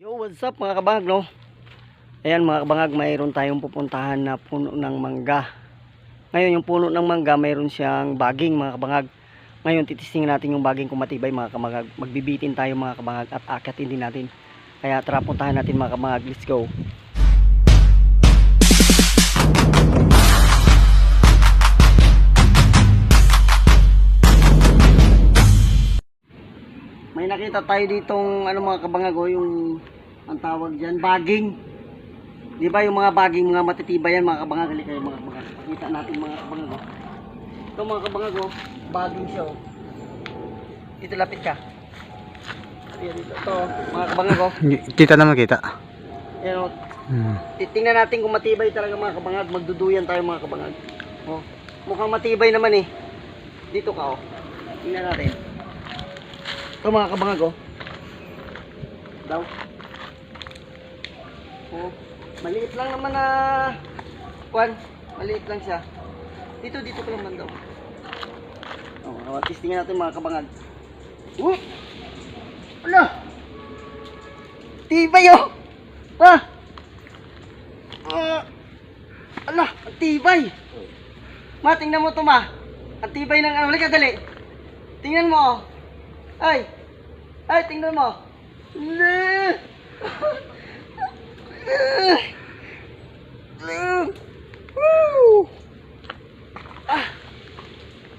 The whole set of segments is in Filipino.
Yo, what's up mga kabahag, no? Ayan mga kabahag, mayroon tayong pupuntahan na puno ng mangga. Ngayon, yung puno ng mangga, mayroon siyang baging mga kabahag. Ngayon, titistingin natin yung baging kung matibay mga kabahag. Magbibitin tayo mga kabahag at akatin din natin. Kaya tara, puntahan natin mga kabahag. Let's go. Nakita tayo ditong ano mga kabangag oh, yung ang tawag diyan, baging. Di ba yung mga baging, mga matitibay yan mga kabangag, halika kayo mga kabangag. Pakita natin mga kabangag oh. Ito mga kabangag oh, baging siya oh. Dito lapit ka. Ayan dito. Ito mga kabangag oh. Kita naman kita. Ayan oh. Hmm. Titingnan natin kung matibay talaga mga kabangag. Magduduyan tayo mga kabangag. Oh. Mukhang matibay naman eh. Dito ka oh. Tingnan natin. Ito mga kabangag oh. Daw. Oh. Maliit lang naman na kwan. Maliit lang siya. Dito dito ko naman daw. Oh, uh, tingnan natin mga kabangag. Oh! Ano? Tibay oh! Ha? Ah! ala, ang tibay. Ma, tingnan mo to ma. Ang tibay ng ano. Halika, dali. Tingnan mo. oh. Ay. Ay, tingnan mo. Woo! Ah.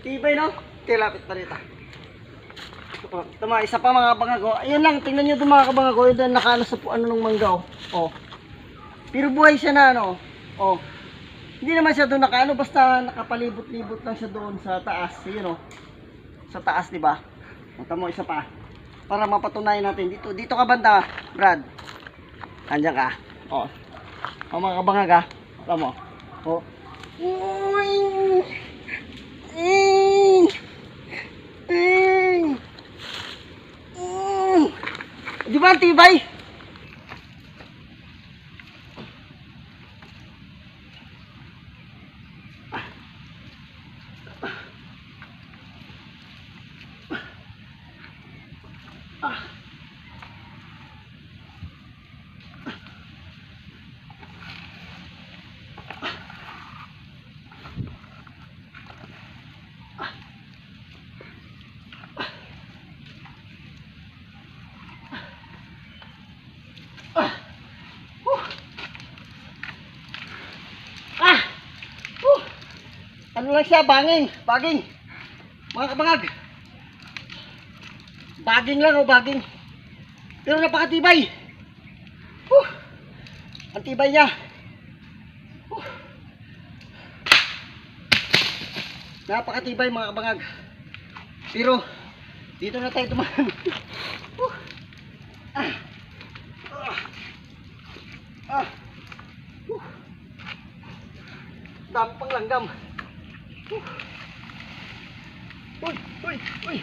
Tibay no? Tilapit pa rito. Tama, isa pa mga bangago. Ayun lang, tingnan nyo ito mga kabangago. Ito nakaano sa ano ng mangga oh. oh. Pero buhay siya na ano. Oh. Hindi naman siya doon nakaano basta nakapalibot-libot lang siya doon sa taas, yun oh. Sa taas, 'di ba? Punta mo isa pa. Para mapatunayan natin dito. Dito ka banda, Brad. Andiyan ka. Oh. Oh mga kabangag ah. Tama mo. Oh. Uy! Mm! Mm! Mm! Di ba tibay? Ah! Huh! Ano lang siya, banging, baging. Mga kabangag. Baging lang o baging. Pero napakatibay. Huh! Ang tibay niya. Huh! Napakatibay mga kabangag. Pero, dito na tayo tumahan. Huh! Ah! Ah! Ah! Huh! Dami pang langgam. Uh. Uy, uy, uy.